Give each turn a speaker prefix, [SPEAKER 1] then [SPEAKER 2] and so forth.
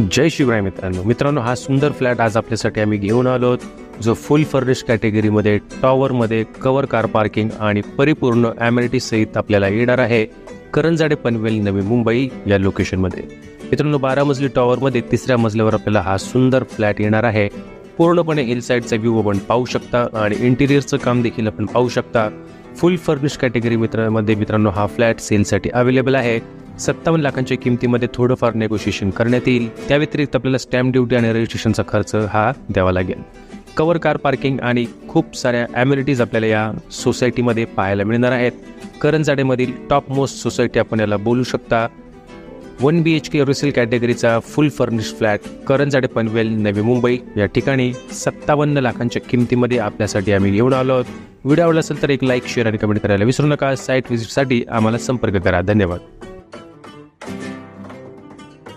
[SPEAKER 1] जय शिवराय मित्रांनो. मित्रांनो हा सुंदर फ्लॅट आज आपल्यासाठी आम्ही घेऊन आलो आहोत जो फुल फर्निश कॅटेगरीमध्ये टॉवरमध्ये कवर कार पार्किंग आणि परिपूर्ण ॲम्युनिटी सहित आपल्याला येणार आहे. करंजाडे पनवेल नवी मुंबई या लोकेशनमध्ये मित्रांनो बारा मजली टॉवरमध्ये तिसऱ्या मजल्यावर आपल्याला हा सुंदर फ्लॅट येणार आहे. पूर्णपणे हिल साईडचा व्ह्यू आपण पाहू शकता आणि इंटिरियरचं काम देखील आपण पाहू शकता. फुल फर्निश कॅटेगरी मित्रांमध्ये मित्रांनो हा फ्लॅट सेलसाठी अवेलेबल आहे. सत्तावन्न लाखांच्या किमतीमध्ये थोडंफार नेगोशिएशन करण्यात येईल. त्या व्यतिरिक्त आपल्याला स्टॅम्प ड्युटी आणि रजिस्ट्रेशनचा खर्च हा द्यावा लागेल. कवर कार पार्किंग आणि खूप साऱ्या ॲम्युनिटीज आपल्याला या सोसायटीमध्ये पाहायला मिळणार आहेत. करंजाडेमधील टॉप मोस्ट सोसायटी आपण याला बोलू शकता. One B H K resale कॅटेगरीचा full furnish flat Karanjade Panvel Navi Mumbai. या ठिकाणी सत्तावन्न लाखांच्या किमतीमध्ये आपल्यासाठी आम्ही घेऊन आलो आहोत. व्हिडिओ आवडला असेल तर एक लाईक शेअर आणि कमेंट करायला विसरू नका. साईट व्हिजिटसाठी आम्हाला संपर्क करा. धन्यवाद.